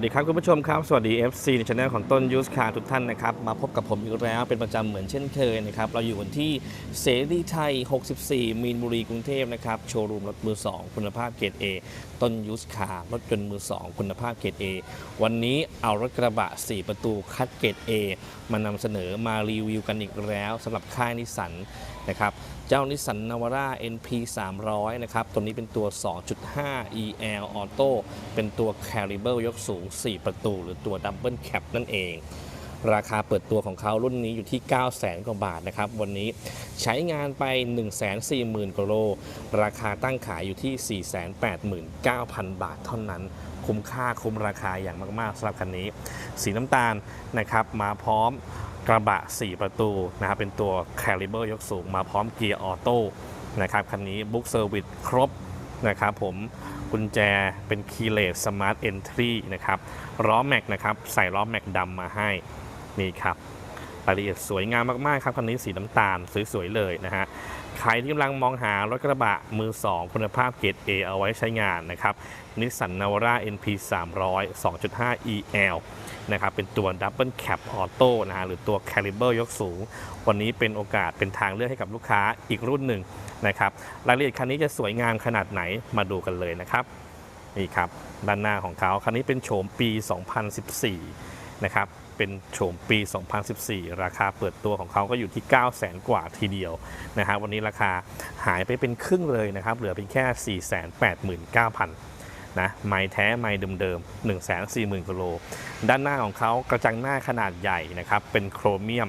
สวัสดีครับคุณผู้ชมครับ สวัสดี FC ในช anel ของต้นยูสคาทุกท่านนะครับ มาพบกับผมอีกแล้วเป็นประจำเหมือนเช่นเคยนะครับ เราอยู่กันที่เสรีไทย 64 มีนบุรีกรุงเทพนะครับ โชว์รูมรถมือ 2 คุณภาพเกรด A ต้นยูสคารถยนต์มือ 2 คุณภาพเกรด A วันนี้เอารถกระบะ 4 ประตูคัดเกรด A มานำเสนอมารีวิวกันอีกแล้วสำหรับค่ายนิสสันนะครับ เจ้านิสสันนาวาร่า NP 300นะครับ ตัวนี้เป็นตัว 2.5 EL Auto เป็นตัว Carrible ยกสูง 4 ประตู หรือตัว Double Cab นั่นเอง ราคาเปิดตัวของเขารุ่นนี้อยู่ที่ 9 0 0 0 0 0กว่าบาทนะครับ วันนี้ใช้งานไป 140,000กว่าโล ราคาตั้งขายอยู่ที่ 489,000 บาทเท่านั้นคุ้มค่าคุ้มราคาอย่างมาก ๆสำหรับคันนี้ สีน้ำตาลนะครับมาพร้อม กระบะ 4 ประตูนะครับเป็นตัว Caliber ยกสูงมาพร้อมเกียร์ออโต้นะครับคันนี้บุ๊กเซอร์วิสครบนะครับผมกุญแจเป็นเคเลสสมาร์ทเอนทรีนะครับล้อแม็กนะครับใส่ล้อแม็กดำมาให้นี่ครับ รายละเอียดสวยงามมากๆครับคันนี้สีน้ำตาลสวยๆเลยนะฮะใครที่กำลังมองหารถกระบะมือ 2 คุณภาพเกรด A เอาไว้ใช้งานนะครับนิสสันนาวาร่า NP 300 2.5 EL นะครับเป็นตัว Double Cab Auto นะฮะหรือตัว Caliber ยกสูง วันนี้เป็นโอกาสเป็นทางเลือกให้กับลูกค้าอีกรุ่นหนึ่งนะครับรายละเอียดคันนี้จะสวยงามขนาดไหนมาดูกันเลยนะครับนี่ครับด้านหน้าของเขาคันนี้เป็นโฉมปี 2014 นะครับ เป็นโฉมปี 2014 ราคาเปิดตัวของเขาก็อยู่ที่9 0 0 0 0 0 กว่าทีเดียวนะฮะวันนี้ราคาหายไปเป็นครึ่งเลยนะครับ เหลือเพียงแค่ 489,000นะไม้แท้ไม้เดิมๆ 140,000กิโล ด้านหน้าของเขากระจังหน้าขนาดใหญ่นะครับ เป็นโครเมียม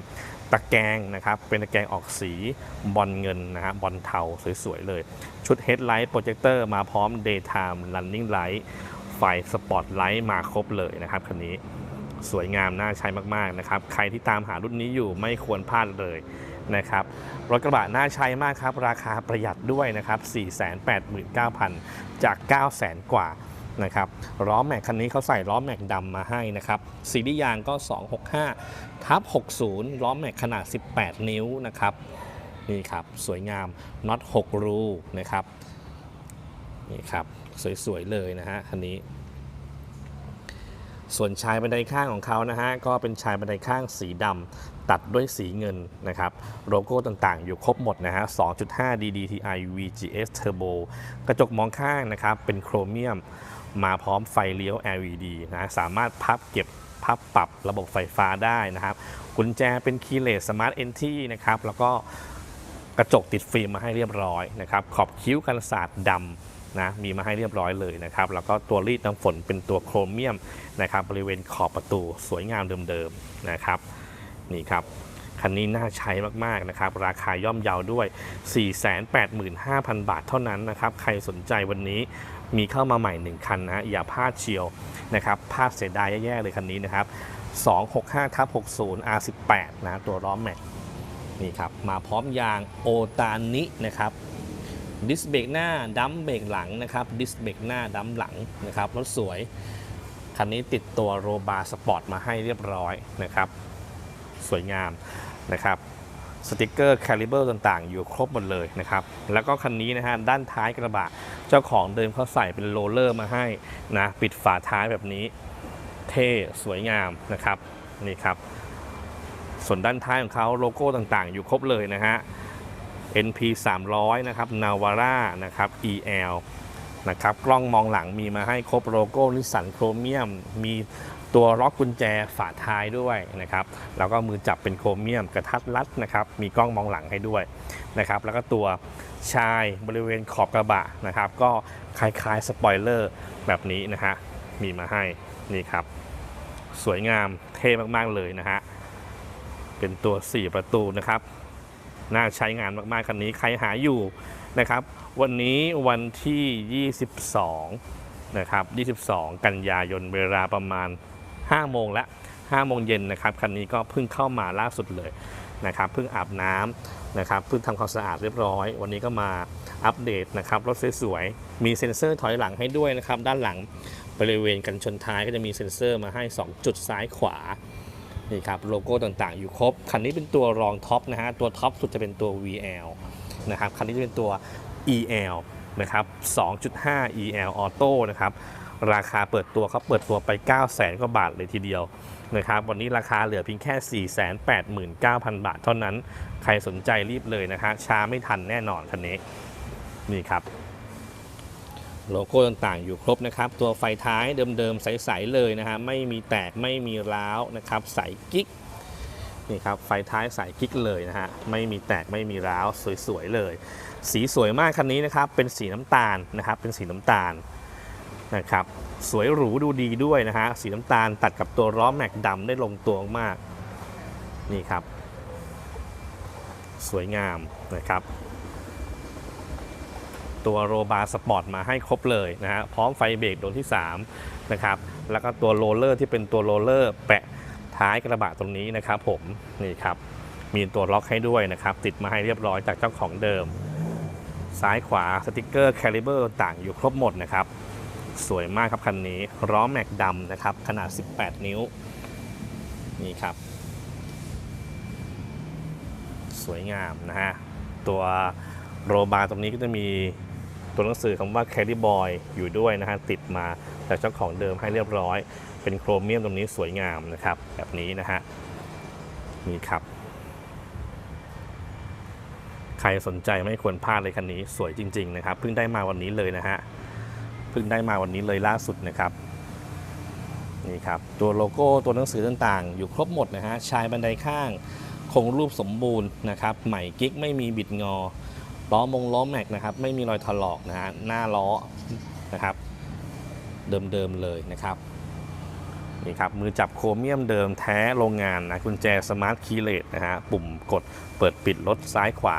ตะแกรงนะครับ เป็นตะแกรงออกสีบอลเงินนะฮะบอลเทาสวยๆ เลย ชุด Headlight Projector มาพร้อม Daytime Running Light ไฟสปอตไลท์มาครบเลยนะครับคันนี้ สวยงามน่าใช้มากๆนะครับใครที่ตามหารุ่นนี้อยู่ไม่ควรพลาดเลยนะครับรถกระบะน่าใช้มากครับ ราคาประหยัดด้วยนะครับ 489,000 จาก 900,000 กว่านะครับล้อแม็กคันนี้เขาใส่ล้อแม็กดำมาให้นะครับซีรีส์ยางก็ 265ทับ60 ล้อแม็กขนาด 18 นิ้วนะครับนี่ครับสวยงามน็อต6รูนะครับนี่ครับสวยๆเลยนะฮะคันนี้ ส่วนชายบันไดข้างของเขานะฮะก็เป็นชายบันไดข้างสีดำตัดด้วยสีเงินนะครับโลโก้ต่างๆ อยู่ครบหมดนะฮะ 2.5 DDTI VGS Turbo กระจกมองข้างนะครับเป็นโครเมียมมาพร้อมไฟเลี้ยว LED นะสามารถพับเก็บพับปรับระบบไฟฟ้าได้นะครับกุญแจเป็น Keyless Smart Entry นะครับแล้วก็กระจกติดฟิล์มมาให้เรียบร้อยนะครับขอบคิ้วกันศาสตร์ดำ นะมีมาให้เรียบร้อยเลยนะครับ แล้วก็ตัวรีดน้ำฝนเป็นตัวโครเมียมนะครับบริเวณขอบประตูสวยงามเดิมๆนะครับนี่ครับคันนี้น่าใช้มากๆนะครับ ราคาย่อมเยาด้วย 485,000 บาทเท่านั้นนะครับ ใครสนใจวันนี้มีเข้ามาใหม่ 1 คันนะ อย่าพลาดเชียวนะครับพลาดเสียดายแย่ๆเลยคันนี้นะครับ 265ทับ60 R18 นะ ตัวล้อแม็กนี่ครับ มาพร้อมยางโอตานินะครับ ดิสเบรกหน้าดัมเบรกหลังนะครับดิสเบรกหน้าดัมหลังนะครับรถสวย คันนี้ติดตัวโรบาสปอร์ตมาให้เรียบร้อยนะครับ สวยงามนะครับสติกเกอร์แคลิเบอร์ต่างๆ อยู่ครบหมดเลยนะครับ แล้วก็คันนี้นะฮะด้านท้ายกระบะเจ้าของเดิมเขาใส่เป็นโรลเลอร์มาให้นะปิดฝาท้ายแบบนี้ เท่สวยงามนะครับนี่ครับ ส่วนด้านท้ายของเขาโลโก้ต่างๆ อยู่ครบเลยนะฮะ NP 300นะครับ Navara นะครับ EL นะครับกล้องมองหลังมีมาให้ครบโลโก้นิสสันโครเมียม มีตัวล็อกกุญแจฝาท้ายด้วยนะครับแล้วก็มือจับเป็นโครเมียมกระทัดรัดนะครับ มีกล้องมองหลังให้ด้วยนะครับ แล้วก็ตัวชายบริเวณขอบกระบะนะครับ ก็คล้ายๆสปอยเลอร์แบบนี้นะฮะมีมาให้นี่ครับ สวยงามเท่มากๆเลยนะฮะเป็นตัว 4 ประตูนะครับ น่าใช้งานมากๆคันนี้ใครหาอยู่นะครับ วันนี้วันที่ 22 นะครับ 22 กันยายนเวลาประมาณ 5 โมงและ 5 โมงเย็นนะครับคันนี้ก็เพิ่งเข้ามาล่าสุดเลยนะครับเพิ่งอาบน้ำนะครับเพิ่งทำความสะอาดเรียบร้อย วันนี้ก็มาอัปเดตนะครับรถสวยๆ มีเซ็นเซอร์ถอยหลังให้ด้วยนะครับ ด้านหลังบริเวณกันชนท้ายก็จะมีเซ็นเซอร์มาให้ 2 จุดซ้ายขวา นี่ครับโลโก้ต่างๆ อยู่ครบ คันนี้เป็นตัวรองท็อปนะฮะ ตัวท็อปสุดจะเป็นตัว VL นะครับ คันนี้จะเป็นตัว EL นะครับ 2.5 EL Auto นะครับ ราคาเปิดตัวเขาเปิดตัวไป 9 0 0 0 0 0กว่าบาทเลยทีเดียวนะครับ วันนี้ราคาเหลือเพียงแค่ 489,000 บาทเท่านั้น ใครสนใจรีบเลยนะฮะช้าไม่ทันแน่นอนคันนี้ นี่ครับ โลโก้ต่างๆอยู่ครบนะครับ ตัวไฟท้ายเดิมๆใสๆเลยนะฮะไม่มีแตกไม่มีร้าวนะครับใสกิ๊กนี่ครับไฟท้ายใสกิ๊กเลยนะฮะไม่มีแตกไม่มีร้าวสวยๆเลย สีสวยมากคันนี้นะครับเป็นสีน้ำตาลนะครับเป็นสีน้ำตาลนะครับสวยหรูดูดีด้วยนะฮะสีน้ำตาลตัดกับตัวล้อแม็กดำได้ลงตัวมากนี่ครับ สวยงามนะครับ ตัวโรบาร์สปอร์ตมาให้ครบเลยนะฮะพร้อมไฟเบรกดวงที่3นะครับแล้วก็ตัวโรลเลอร์ที่เป็นตัวโรลเลอร์แปะท้ายกระบะตรงนี้นะครับผมนี่ครับมีตัวล็อกให้ด้วยนะครับติดมาให้เรียบร้อยจากเจ้าของเดิม ซ้ายขวาสติกเกอร์แคลิเบอร์ต่างอยู่ครบหมดนะครับสวยมากครับคันนี้ล้อแม็กดำนะครับขนาด 18 นิ้วนี่ครับ สวยงามนะฮะตัวโรบาร์ตรงนี้ก็จะมี ตัวหนังสือคำว่า Caddy Boy อยู่ด้วยนะฮะติดมาจากเจ้าของเดิมให้เรียบร้อย เป็นโครเมียมตรงนี้สวยงามนะครับ แบบนี้นะฮะนี่ครับ ใครสนใจไม่ควรพลาดเลยคันนี้สวยจริง ๆ นะครับ เพิ่งได้มาวันนี้เลยนะฮะเพิ่งได้มาวันนี้เลยล่าสุดนะครับนี่ครับตัวโลโก้ตัวหนังสือต่างๆ อยู่ครบหมดนะฮะชายบันไดข้างคงรูปสมบูรณ์นะครับใหม่กิ๊กไม่มีบิดงอ ล้อมงล้อแม็กนะครับไม่มีรอยถลอกนะฮะหน้าล้อนะครับ เดิมๆเลยนะครับนี่ครับมือจับโครเมียมเดิมแท้โรงงานนะกุญแจสมาร์ทคีย์เลสนะฮะปุ่มกดเปิดปิดรถซ้ายขวา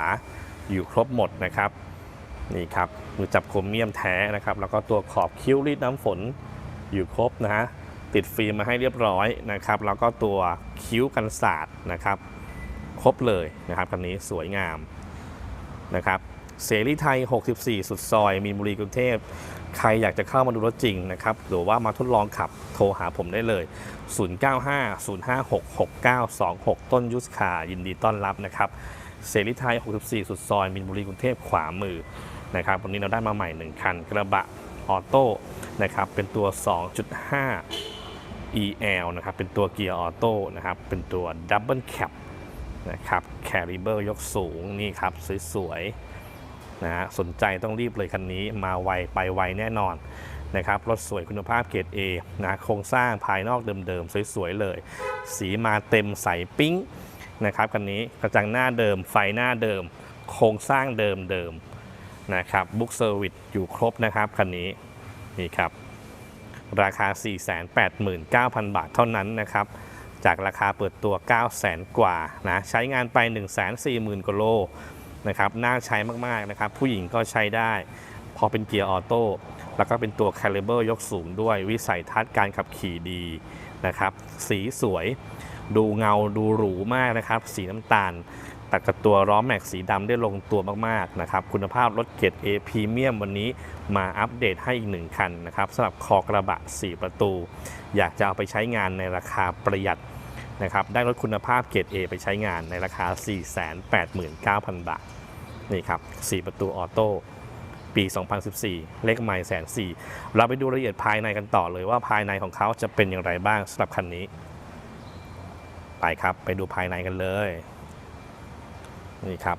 อยู่ครบหมดนะครับนี่ครับมือจับโครเมียมแท้นะครับ แล้วก็ตัวขอบคิ้วรีดน้ำฝนอยู่ครบนะฮะติดฟิล์มมาให้เรียบร้อยนะครับ แล้วก็ตัวคิ้วกันสาดนะครับ ครบเลยนะครับคันนี้สวยงาม นะครับเสรีไทย 64 สุดซอย มีนบุรีกรุงเทพ ใครอยากจะเข้ามาดูรถจริงนะครับ หรือว่ามาทดลองขับโทรหาผมได้เลย 0950566926 ต้นยุสคายินดีต้อนรับนะครับ เสรีไทย 64 สุดซอย มีนบุรีกรุงเทพขวามือนะครับ วันนี้เราได้มาใหม่ 1 คัน กระบะออโต้นะครับ เป็นตัว 2.5 EL นะครับ เป็นตัวเกียร์ออโต้นะครับ เป็นตัวดับเบิลแคป นะครับแคริเบอร์ยกสูงนี่ครับสวยๆนะฮะสนใจต้องรีบเลยคันนี้มาไวไปไวแน่นอนนะครับรถสวยคุณภาพเกรด A นะโครงสร้างภายนอกเดิมๆ สวยๆ เลย สีมาเต็มใสปิ้งนะครับคันนี้กระจังหน้าเดิมไฟหน้าเดิม โครงสร้างเดิมๆนะครับบุ๊กเซอร์วิสอยู่ครบนะครับคันนี้นี่ครับราคา 489,000 บาทเท่านั้นนะครับ จากราคาเปิดตัว 900,000กว่านะใช้งานไป 140,000กว่าโลนะครับน่าใช้มากๆนะครับ ผู้หญิงก็ใช้ได้ พอเป็นเกียร์ออโต้แล้วก็เป็นตัวแคลิเบอร์ยกสูงด้วยวิสัยทัศน์การขับขี่ดีนะครับ สีสวย ดูเงาดูหรูมากนะครับ สีน้ำตาล ตัดกับตัวล้อแม็กสีดำได้ลงตัวมากๆนะครับ คุณภาพรถเกรด A พรีเมียมวันนี้มาอัปเดตให้อีกหนึ่งคันนะครับสำหรับคอกระบะ 4 ประตู อยากจะเอาไปใช้งานในราคาประหยัด นะครับได้รถคุณภาพเกรด A ไปใช้งานในราคา 489,000 บาท นี่ครับ 4 ประตูออโต้ปี 2014 เลขไม่แสนสี่เราไปดูรายละเอียดภายในกันต่อเลยว่าภายในของเขาจะเป็นอย่างไรบ้างสำหรับคันนี้ ไปครับไปดูภายในกันเลย นี่ครับ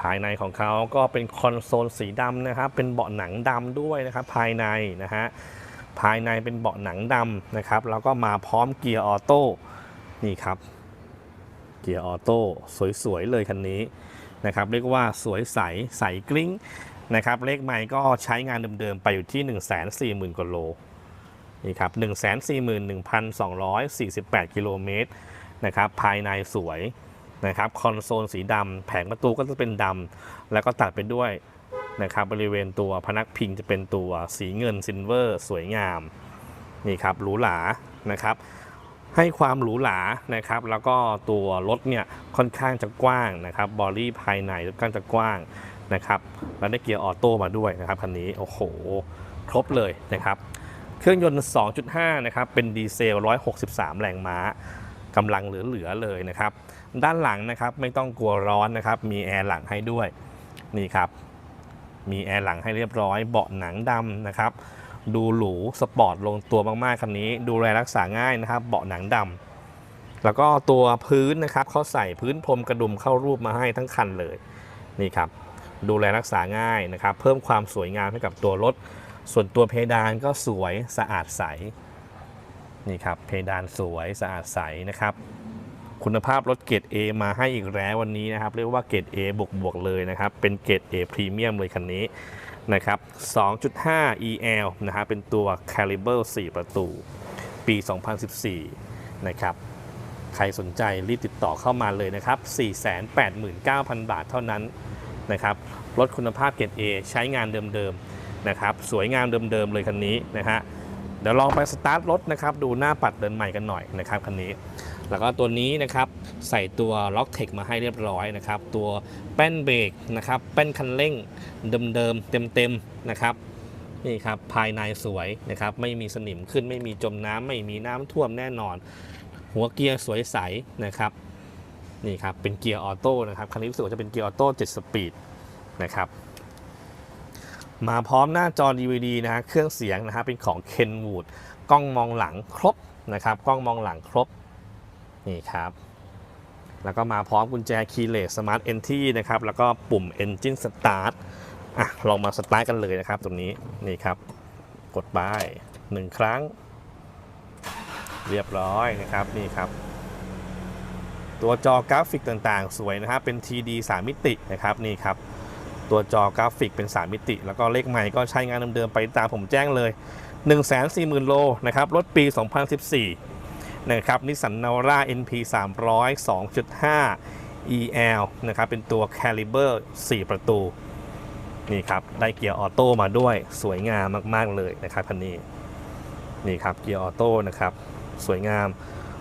ภายในของเขาก็เป็นคอนโซลสีดำนะครับ เป็นเบาะหนังดำด้วยนะครับ ภายในนะฮะ ภายในเป็นเบาะหนังดำนะครับแล้วก็มาพร้อมเกียร์ออโต้นี่ครับเกียร์ออโต้สวยๆเลยคันนี้นะครับเรียกว่าสวยใสใสกลิ้งนะครับเลขไมค์ก็ใช้งานเดิมๆ ไปอยู่ที่ 140,000กว่าโลนี่ครับ 141,248 กิโลเมตรนะครับภายในสวยนะครับคอนโซลสีดำแผงประตูก็จะเป็นดำแล้วก็ตัดไปด้วย นะครับบริเวณตัวพนักพิงจะเป็นตัวสีเงินซิลเวอร์สวยงามนี่ครับหรูหรานะครับ ให้ความหรูหรานะครับ แล้วก็ตัวรถเนี่ยค่อนข้างจะกว้างนะครับบอดี้ภายในค่อนข้างจะกว้างนะครับแล้วได้เกียร์ออโต้มาด้วยนะครับคันนี้โอ้โหครบเลยนะครับ เครื่องยนต์ 2.5 นะครับ เป็นดีเซล 163 แรงม้ากำลังเหลือๆเลยนะครับ ด้านหลังนะครับไม่ต้องกลัวร้อนนะครับ มีแอร์หลังให้ด้วย นี่ครับ มีแอร์หลังให้เรียบร้อย เบาะหนังดำนะครับ ดูหรูสปอร์ตลงตัวมากๆคันนี้ ดูแลรักษาง่ายนะครับ เบาะหนังดำแล้วก็ตัวพื้นนะครับเขาใส่พื้นพรมกระดุมเข้ารูปมาให้ทั้งคันเลยนี่ครับดูแลรักษาง่ายนะครับ เพิ่มความสวยงามให้กับตัวรถ ส่วนตัวเพดานก็สวยสะอาดใสนี่ครับเพดานสวยสะอาดใสนะครับ คุณภาพรถเกรด A มาให้อีกแล้ววันนี้นะครับ เรียกว่าเกรด A บวกบวกๆเลยนะครับ เป็นเกรด A พรีเมียมเลยคันนี้นะครับ 2.5 EL นะครับเป็นตัว Caliber 4 ประตู ปี 2014 นะครับ ใครสนใจรีบติดต่อเข้ามาเลยนะครับ 489,000 บาทเท่านั้นนะครับ รถคุณภาพเกรด A ใช้งานเดิมๆนะครับ สวยงามเดิมๆเลยคันนี้นะฮะ เดี๋ยวลองไปสตาร์ทรถนะครับ ดูหน้าปัดเดินใหม่กันหน่อยนะครับคันนี้ แล้วก็ตัวนี้นะครับใส่ตัวล็อกเทคมาให้เรียบร้อยนะครับ ตัวแป้นเบรกนะครับแป้นคันเร่งเดิมๆเต็มๆนะครับนี่ครับภายในสวยนะครับไม่มีสนิมขึ้นไม่มีจมน้ำไม่มีน้ำท่วมแน่นอน หัวเกียร์สวยใสนะครับนี่ครับเป็นเกียร์ออโต้นะครับคันนี้รู้สึกว่าจะเป็นเกียร์ออโต้7สปีดนะครับมาพร้อมหน้าจอ DVD นะฮะเครื่องเสียงนะฮะเป็นของ Kenwood กล้องมองหลังครบนะครับกล้องมองหลังครบ นี่ครับ แล้วก็มาพร้อมกุญแจ Keyless Smart Entry นะครับ แล้วก็ปุ่ม Engine Start อะ ลองมาสตาร์ทกันเลยนะครับตรงนี้ นี่ครับ กดไปหนึ่งครั้ง เรียบร้อยนะครับ นี่ครับ ตัวจอกราฟิกต่างๆ สวยนะครับ เป็น TD 3 มิตินะครับ นี่ครับตัวจอกราฟิกเป็น 3 มิติ แล้วก็เลขใหม่ก็ใช้งานเดิมๆไปตามผมแจ้งเลย 140,000 โลนะครับ รถปี 2014 นะครับนิสสันนาวาร่า NP 300 2.5 EL นะครับเป็นตัว Caliber 4 ประตู นี่ครับ ได้เกียร์ออโต้มาด้วยสวยงามมาก ๆ เลยนะครับคันนี้ นี่ครับเกียร์ออโต้นะครับ สวยงาม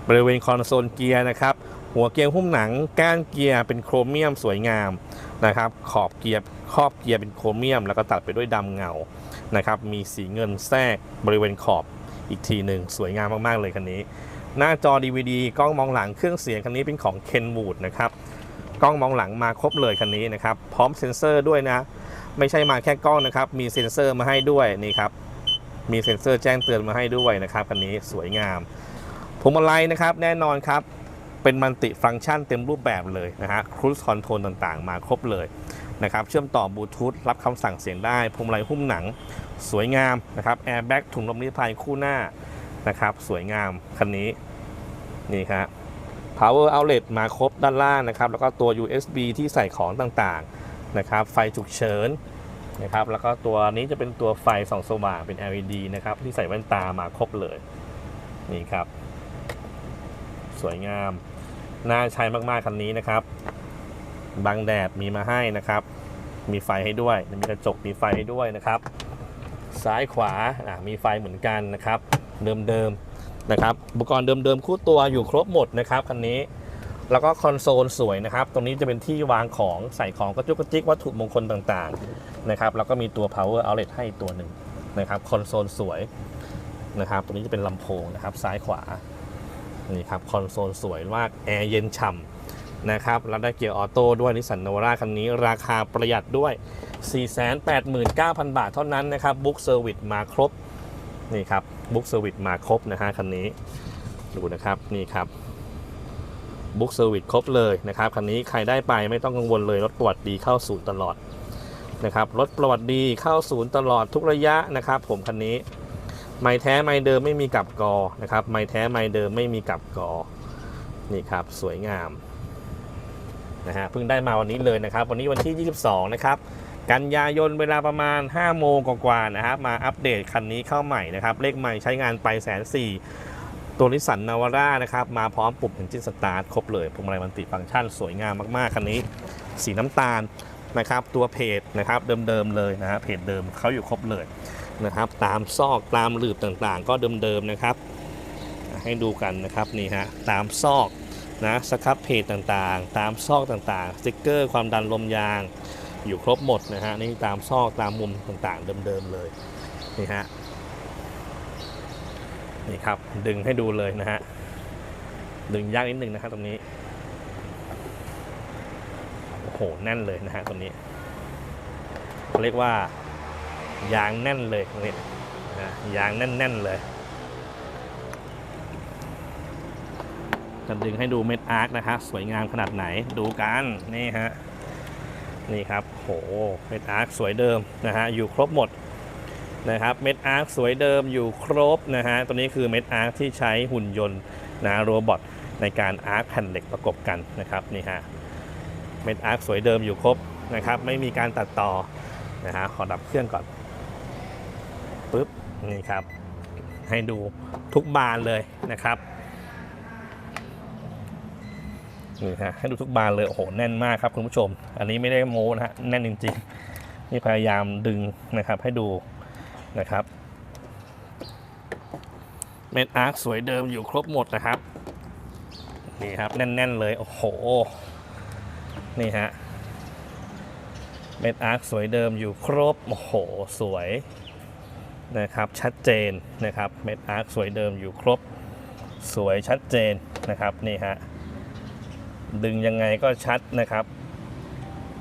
บริเวณคอนโซลเกียร์นะครับ หัวเกียร์หุ้มหนัง ก้านเกียร์เป็นโครเมียมสวยงามนะครับ ขอบเกียร์ครอบเกียร์เป็นโครเมียม แล้วก็ตัดไปด้วยดำเงานะครับ มีสีเงินแทรกบริเวณขอบอีกทีหนึ่งสวยงามมาก ๆ เลยคันนี้ หน้าจอ DVD กล้องมองหลังเครื่องเสียงคันนี้เป็นของ Kenwood นะครับกล้องมองหลังมาครบเลยคันนี้นะครับ พร้อมเซ็นเซอร์ด้วยนะ ไม่ใช่มาแค่กล้องนะครับ มีเซ็นเซอร์มาให้ด้วยนี่ครับ มีเซ็นเซอร์แจ้งเตือนมาให้ด้วยนะครับคันนี้สวยงามพวงมาลัยนะครับแน่นอนครับเป็นมัลติฟังก์ชันเต็มรูปแบบเลยนะฮะครู e คอนโทรลต่างๆ มาครบเลยนะครับ เชื่อมต่อบลูทูธรับคำสั่งเสียงได้พวงมาลัยหุ้มหนัง สวยงามนะครับแอร์แบ็กถุงลมนิรภัยคู่หน้า นะครับ สวยงามคันนี้นี่ครับ power outlet มาครบด้านล่างนะครับ แล้วก็ตัว USB ที่ใส่ของต่างๆนะครับ ไฟฉุกเฉินนะครับ แล้วก็ตัวนี้จะเป็นตัวไฟส่องสว่างเป็น LED นะครับ ที่ใส่แว่นตามาครบเลย นี่ครับ สวยงาม น่าใช้มากๆคันนี้นะครับบังแดดมีมาให้นะครับ มีไฟให้ด้วย มีกระจกมีไฟให้ด้วยนะครับ ซ้ายขวามีไฟเหมือนกันนะครับ เดิมๆนะครับอุปกรณ์เดิมๆคู่ตัวอยู่ครบหมดนะครับคันนี้ แล้วก็คอนโซลสวยนะครับ ตรงนี้จะเป็นที่วางของใส่ของกระจุกกระจิกวัตถุมงคลต่างๆนะครับแล้วก็มีตัว power outlet ให้ตัวหนึ่งนะครับคอนโซลสวยนะครับตรงนี้จะเป็นลำโพงนะครับซ้ายขวานี่ครับคอนโซลสวยมากแอร์เย็นฉ่ำนะครับแล้วได้เกียร์ออโต้ด้วยนิสสันโนวาร่าคันนี้ ราคาประหยัดด้วย 489,000 บาทเท่านั้นนะครับบุ๊กเซอร์วิสมาครบนี่ครับ บุ๊กเซอร์วิสมาครบนะฮะคันนี้ดูนะครับนี่ครับบุ๊กเซอร์วิสครบเลยนะครับคันนี้ใครได้ไปไม่ต้องกังวลเลยรถประวัติดีเข้าศูนย์ตลอดนะครับรถประวัติดีเข้าศูนย์ตลอดทุกระยะนะครับผมคันนี้ไม่แท้ไม่เดิมไม่มีกับกอนะครับไม่แท้ไม่เดิมไม่มีกับกอนี่ครับสวยงามนะฮะเพิ่งได้มาวันนี้เลยนะครับ วันนี้วันที่ 22 นะครับ กันยายนเวลาประมาณ 5 โมงกว่าๆนะครับมาอัปเดตคันนี้เข้าใหม่นะครับ เลขใหม่ใช้งานไปแสนสี่ตัวนิสสันนาวาร่านะครับ มาพร้อมปุ่ม Engine Start ครบเลยพวงมาลัยมันติฟังก์ชันสวยงามมากๆ คันนี้ สีน้ำตาลนะครับ ตัวเพจนะครับเดิมๆเลยนะฮะเพจเดิมเขาอยู่ครบเลยนะครับ ตามซอกตามหลืบต่างๆ ก็เดิมๆนะครับ ให้ดูกันนะครับนี่ฮะตามซอกนะสครับเพจต่างๆ ตามซอกต่างๆสติ๊กเกอร์ความดันลมยาง อยู่ครบหมดนะฮะนี่ตามซอกตามมุมต่างๆเดิมๆเลยนี่ฮะนี่ครับดึงให้ดูเลยนะฮะดึงยากนิดนึงนะครับตรงนี้โอ้โหแน่นเลยนะฮะตรงนี้เขาเรียกว่ายางแน่นเลยตรงนี้นะยางแน่นๆเลยจะดึงให้ดูเม็ดอาร์คนะครับสวยงามขนาดไหนดูกันนี่ฮะ นี่ครับโหเม็ดอาร์คสวยเดิมนะฮะอยู่ครบหมดนะครับเม็ดอาร์คสวยเดิมอยู่ครบนะฮะตัวนี้คือเม็ดอาร์คที่ใช้หุ่นยนต์นะโรบอทในการอาร์คแผ่นเหล็กประกบกันนะครับนี่ฮะเม็ดอาร์คสวยเดิมอยู่ครบนะครับไม่มีการตัดต่อนะฮะขอดับเครื่องก่อนปึ๊บนี่ครับให้ดูทุกบานเลยนะครับ นี่ฮะให้ดูทุกบานเลยโอ้โหแน่นมากครับคุณผู้ชม อันนี้ไม่ได้โม้นะฮะแน่นจริงๆนี่พยายามดึงนะครับให้ดูนะครับเม็ดอาร์คสวยเดิมอยู่ครบหมดนะครับนี่ครับแน่นๆเลยโอ้โหนี่ฮะเม็ดอาร์คสวยเดิมอยู่ครบโอ้โหสวยนะครับชัดเจนนะครับเม็ดอาร์คสวยเดิมอยู่ครบสวยชัดเจนนะครับนี่ฮะ ดึงยังไงก็ชัดนะครับ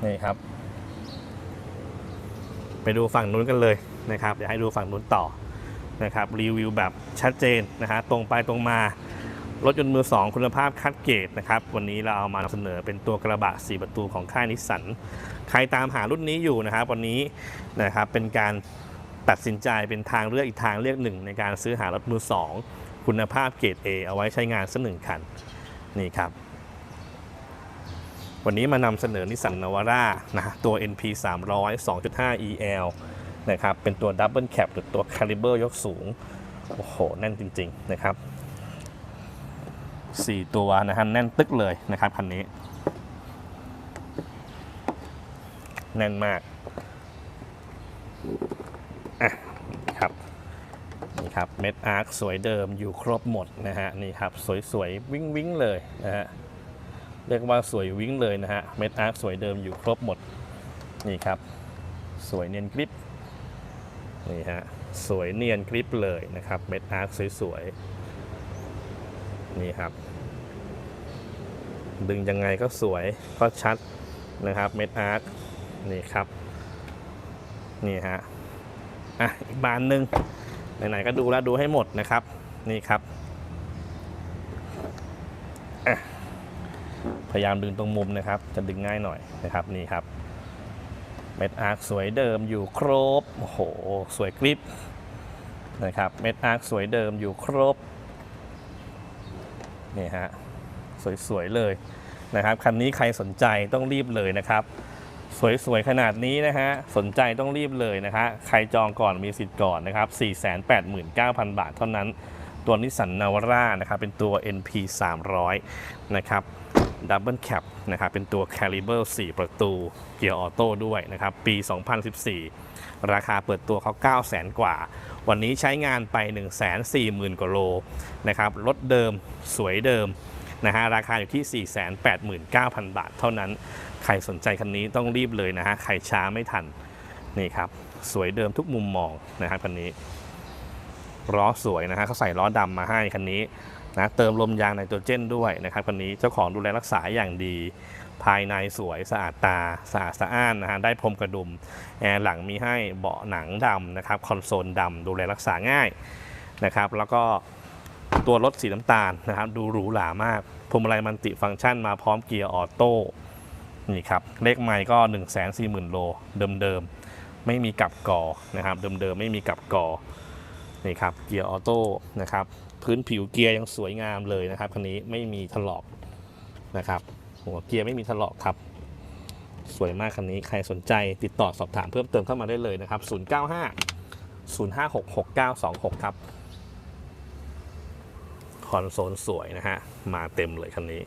นี่ครับ ไปดูฝั่งนู้นกันเลยนะครับเดี๋ยวให้ดูฝั่งนู้นต่อนะครับรีวิวแบบชัดเจนนะฮะตรงไปตรงมารถยนต์มือ 2 คุณภาพคัดเกรดนะครับวันนี้เราเอามานำเสนอเป็นตัวกระบะ 4 ประตูของค่ายนิสสันใครตามหารุ่นนี้อยู่นะครับ วันนี้นะครับเป็นการตัดสินใจเป็นทางเลือกอีกทางเลือกหนึ่ง ในการซื้อหารถมือ 2 คุณภาพเกรด A เอาไว้ใช้งานสักหนึ่งคันนี่ครับ วันนี้มานำเสนอนิสสันนาวาร่านะตัว NP 300 2.5 EL นะครับ เป็นตัวดับเบิลแคปหรือตัวคาลิเบอร์ยกสูง โอ้โห แน่นจริง ๆ นะครับ 4 ตัวนะฮะแน่นตึกเลยนะครับคันนี้ แน่นมากอะครับนี่ครับเม็ดอาร์คสวยเดิมอยู่ครบหมดนะฮะนี่ครับ สวยๆ วิ้งวิ้งๆ เลยนะฮะ เรียกว่าสวยวิ่งเลยนะฮะเม็ดอาร์คสวยเดิมอยู่ครบหมดนี่ครับ สวยเนียนกริปนี่ฮะสวยเนียนกริปเลยนะครับเม็ดอาร์คสวยๆนี่ครับ ดึงยังไงก็สวยก็ชัดนะครับเม็ดอาร์คนี่ครับนี่ฮะอะอีกบานหนึ่งไหนๆก็ดูแล้วดูให้หมดนะครับ นี่ครับ พยายามดึงตรงมุมนะครับ จะดึงง่ายหน่อยนะครับนี่ครับเม็ดอาร์คสวยเดิมอยู่ครบโอ้โหสวยกริบนะครับเม็ดอาร์คสวยเดิมอยู่ครบนี่ฮะสวยๆเลยนะครับคันนี้ใครสนใจต้องรีบเลยนะครับ สวยๆขนาดนี้นะฮะสนใจต้องรีบเลยนะฮะใครจองก่อนมีสิทธิ์ก่อนนะครับ 489,000 บาทเท่านั้น ตัวนิสสันนาวาร่านะครับเป็นตัว NP 300 นะครับ ดับเบิลแคปนะครับเป็นตัว Caliber 4 ประตูเกียร์ออโต้ด้วยนะครับ ปี 2014 ราคาเปิดตัวเขา900,000 กว่า วันนี้ใช้งานไป 140,000 กว่าโลนะครับรถเดิมสวยเดิมนะฮะราคาอยู่ที่ 489,000 บาทเท่านั้น ใครสนใจคันนี้ต้องรีบเลยนะฮะใครช้าไม่ทันนี่ครับสวยเดิมทุกมุมมองนะครับคันนี้ล้อสวยนะฮะเขาใส่ล้อดำมาให้คันนี้ นะเติมลมยางไนโตรเจนด้วยนะครับคันนี้เจ้าของดูแลรักษาอย่างดี ภายในสวยสะอาดตาสะอาดสะอ้านนะฮะได้พรมกระดุมแอร์หลังมีให้เบาะหนังดำนะครับคอนโซลดำดูแลรักษาง่ายนะครับแล้วก็ตัวรถสีน้ำตาลนะครับดูหรูหรามากพวงมาลัยมันติฟังก์ชันมาพร้อมเกียร์ออโต้นี่ครับเลขไมล์ก็ 1 4 0 0 0 0 โลเดิมๆไม่มีกับกอนะครับเดิมๆไม่มีกับกอนี่ครับเกียร์ออโต้นะครับ พื้นผิวเกียร์ยังสวยงามเลยนะครับคันนี้ไม่มีถลอกนะครับหัวเกียร์ไม่มีถลอกครับ สวยมากคันนี้ใครสนใจติดต่อสอบถามเพิ่มเติมเข้ามาได้เลยนะครับ 095 056 6926 ครับคอนโซลสวยนะฮะมาเต็มเลยคันนี้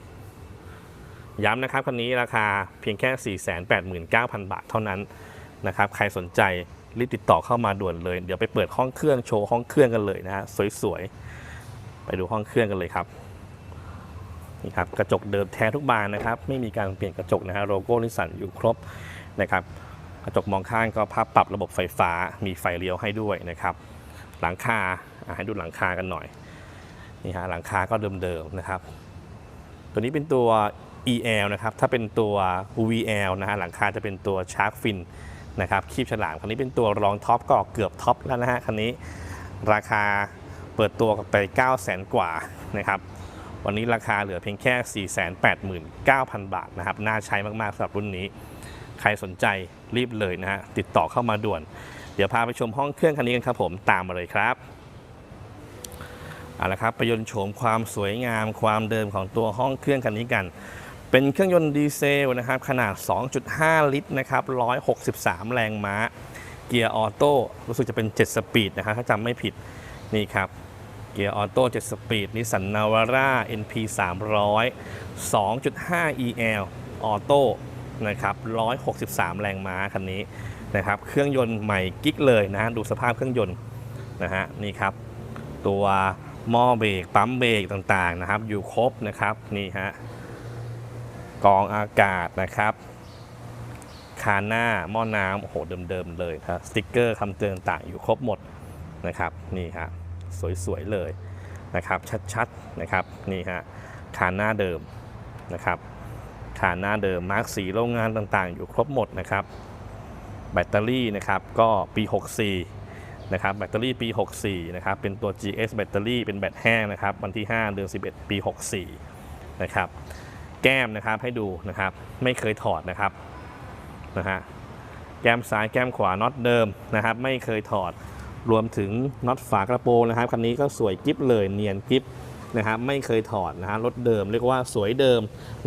ย้ำนะครับคันนี้ราคาเพียงแค่ 489,000 บาทเท่านั้นนะครับ ใครสนใจรีบติดต่อเข้ามาด่วนเลย เดี๋ยวไปเปิดห้องเครื่องโชว์ห้องเครื่องกันเลยนะฮะสวยๆ ดูห้องเครื่องกันเลยครับนี่ครับกระจกเดิมแท้ทุกบานนะครับ ไม่มีการเปลี่ยนกระจกนะฮะโลโก้นิสสันอยู่ครบนะครับกระจกมองข้างก็พับปรับระบบไฟฟ้ามีไฟเลี้ยวให้ด้วยนะครับ หลังคาให้ดูหลังคากันหน่อยนี่ฮะหลังคาก็เดิมๆนะครับ ตัวนี้เป็นตัว EL นะครับถ้าเป็นตัว VL นะฮะหลังคาจะเป็นตัว Shark Fin นะครับคีบฉลามคันนี้เป็นตัวรองท็อปก็เกือบท็อปแล้วนะฮะคันนี้ราคา เปิดตัวไป 9 0 0 0 0 0กว่านะครับ วันนี้ราคาเหลือเพียงแค่ 489,000 บาทนะครับ น่าใช้มากๆสำหรับรุ่นนี้ ใครสนใจรีบเลยนะฮะ ติดต่อเข้ามาด่วน เดี๋ยวพาไปชมห้องเครื่องคันนี้กันครับผม ตามมาเลยครับเอาละครับไปยนต์โฉมความสวยงามความเดิมของตัวห้องเครื่องคันนี้กัน เป็นเครื่องยนต์ดีเซลนะครับ ขนาด 2.5 ลิตรนะครับ 163 แรงม้า เกียร์ออโต้ รู้สึกจะเป็น 7 สปีดนะครับ ถ้าจำไม่ผิด นี่ครับ เกียร์ออโต้7สปีดนิสสันนาวาร่า NP 300 2.5 EL ออโต้นะครับ163 แรงม้าคันนี้นะครับ เครื่องยนต์ใหม่กิ๊กเลยนะ ดูสภาพเครื่องยนต์นะฮะนี่ครับ ตัวหม้อเบรกปั๊มเบรกต่างๆนะครับ อยู่ครบนะครับนี่ฮะกรองอากาศนะครับคานหน้าหม้อน้ำโอ้โหเดิมๆเลยครับสติกเกอร์คำเตือนต่างอยู่ครบหมดนะครับนี่ฮะ สวยๆเลยนะครับชัดๆนะครับนี่ฮะคานหน้าเดิมนะครับคานหน้าเดิมมาร์กสีโรงงานต่างๆ อยู่ครบหมดนะครับแบตเตอรี่นะครับก็ปี 64นะครับแบตเตอรี่ปี 64นะครับเป็นตัว GS แบตเตอรี่เป็นแบตแห้งนะครับวันที่ 5 เดือน 11 ปี 64นะครับแก้มนะครับให้ดูนะครับไม่เคยถอดนะครับนะฮะแก้มซ้ายแก้มขวาน็อตเดิมนะครับไม่เคยถอด รวมถึงน็อตฝากระโปรงนะครับคันนี้ก็สวยกิ๊บเลยเนียนกิ๊บนะครับไม่เคยถอดนะฮะรถเดิมเรียกว่าสวยเดิม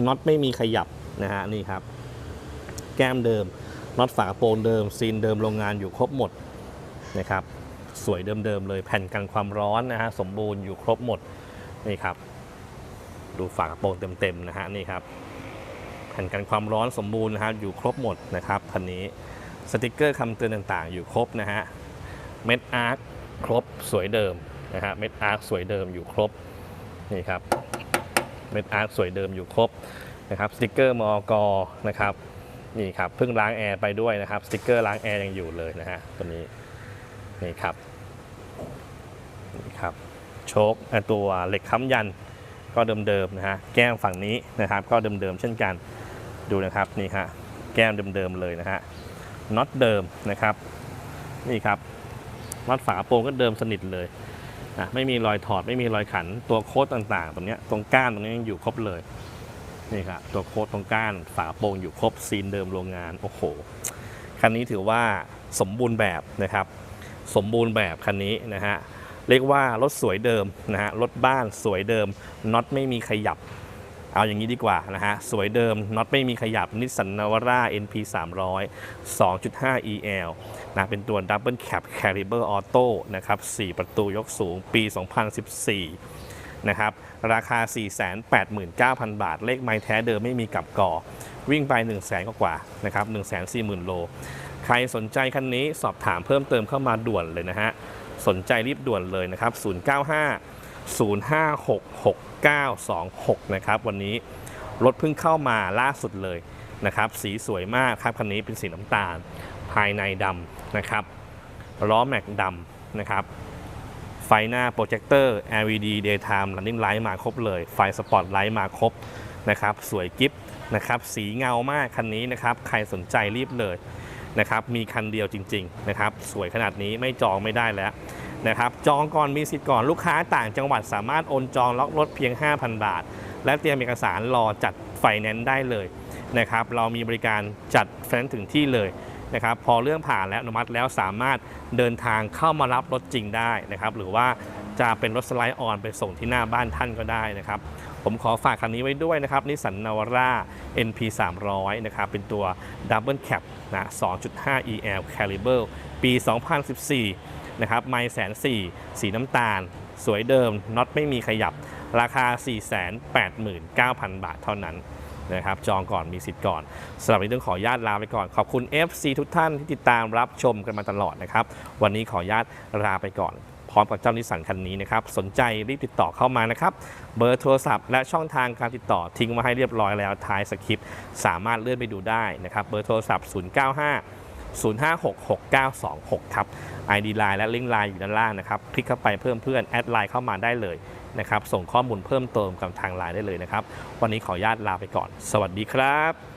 น็อตไม่มีขยับนะฮะนี่ครับ แก้มเดิมน็อตฝากระโปรงเดิมซีนเดิมโรงงานอยู่ครบหมดนะครับสวยเดิมๆเลยแผ่นกันความร้อนนะฮะสมบูรณ์อยู่ครบหมดนี่ครับ ดูฝากระโปรงเต็มๆนะฮะนี่ครับ แผ่นกันความร้อนสมบูรณ์นะฮะอยู่ครบหมดนะครับคันนี้สติกเกอร์คำเตือนต่างๆ อยู่ครบนะฮะ เม็ดอาร์คครบสวยเดิมนะฮะเม็ดอาร์คสวยเดิมอยู่ครบนี่ครับเม็ดอาร์คสวยเดิมอยู่ครบนะครับสติกเกอร์มอกนะครับนี่ครับเพิ่งล้างแอร์ไปด้วยนะครับสติกเกอร์ล้างแอร์ยังอยู่เลยนะฮะตัวนี้นี่ครับนี่ครับโชคเอ่อตัวเหล็กค้ำยันก็เดิมๆนะฮะแก้มฝั่งนี้นะครับ ก็เดิมๆเช่นกันดูนะครับนี่ฮะแก้มเดิมๆเลยนะฮะน็อตเดิมนะครับนี่ครับ น็อตฝาโปรงก็เดิมสนิทเลยนะไม่มีรอยถอดไม่มีรอยขันตัวโค้ดต่างๆ ตรงเนี้ยตรงก้านตรงนี้ยังอยู่ครบเลยนี่ครับตัวโค้ดตรงก้านฝาโปรงอยู่ครบซีนเดิมโรงงานโอ้โหคันนี้ถือว่าสมบูรณ์แบบนะครับ สมบูรณ์แบบคันนี้นะฮะเรียกว่ารถสวยเดิมนะฮะรถบ้านสวยเดิมน็อตไม่มีขยับ เอาอย่างนี้ดีกว่านะฮะ สวยเดิมน็อตไม่มีขยับนิสสันนาวาร่า NP 300 2.5 EL นะเป็นตัว Double Cab Caliber Auto นะครับ 4 ประตูยกสูงปี 2014 นะครับ ราคา 489,000 บาท เลขไม้แท้เดิมไม่มีกับก่อ วิ่งไป 1 0 0 0 0 0กว่านะครับ140,000 โล ใครสนใจคันนี้สอบถามเพิ่มเติมเข้ามาด่วนเลยนะฮะ สนใจรีบด่วนเลยนะครับ 095 0566926 นะครับ วันนี้รถเพิ่งเข้ามาล่าสุดเลยนะครับ สีสวยมากครับคันนี้เป็นสีน้ำตาล ภายในดำนะครับ ล้อแม็กดำนะครับ ไฟหน้าโปรเจคเตอร์ LED daytime running light มาครบเลย ไฟสปอตไลท์มาครบนะครับ สวยกิฟนะครับ สีเงามากคันนี้นะครับ ใครสนใจรีบเลยนะครับ มีคันเดียวจริง ๆ นะครับ สวยขนาดนี้ไม่จองไม่ได้แล้ว นะครับจองก่อนมีสิทธิ์ก่อนลูกค้าต่างจังหวัดสามารถโอนจองล็อกรถเพียง 5,000 บาท และเตรียมเอกสารรอจัดไฟแนนซ์ได้เลยนะครับเรามีบริการจัดไฟแนนซ์ถึงที่เลยนะครับพอเรื่องผ่านและอนุมัติแล้วสามารถเดินทางเข้ามารับรถจริงได้นะครับหรือว่าจะเป็นรถสไลด์ออนไปส่งที่หน้าบ้านท่านก็ได้นะครับผมขอฝากคันนี้ไว้ด้วยนะครับนิสสันนาวาร่า NP 300นะครับเป็นตัว Double Cab นะ 2.5 EL Caliber ปี 2014 นะครับไม่แสนสี่สีน้ำตาล สวยเดิมน็อตไม่มีขยับ ราคา 489,000 บาทเท่านั้นนะครับจองก่อนมีสิทธิ์ก่อนสำหรับวันนี้ต้องขออนุญาตลาไปก่อน ขอบคุณ FC ทุกท่านที่ติดตามรับชมกันมาตลอดนะครับ วันนี้ขออนุญาตลาไปก่อน พร้อมกับเจ้านิสสันคันนี้นะครับ สนใจรีบติดต่อเข้ามานะครับ เบอร์โทรศัพท์และช่องทางการติดต่อทิ้งมาให้เรียบร้อยแล้วท้ายสคริปต์สามารถเลื่อนไปดูได้นะครับ เบอร์โทรศัพท์ 095 0566926ครับ ID Line และลิงก์ Line อยู่ด้านล่างนะครับ คลิกเข้าไปเพิ่มเพื่อนแอดไลน์เข้ามาได้เลยนะครับ ส่งข้อมูลเพิ่มเติมกับทางไลน์ได้เลยนะครับ วันนี้ขออนุญาตลาไปก่อน สวัสดีครับ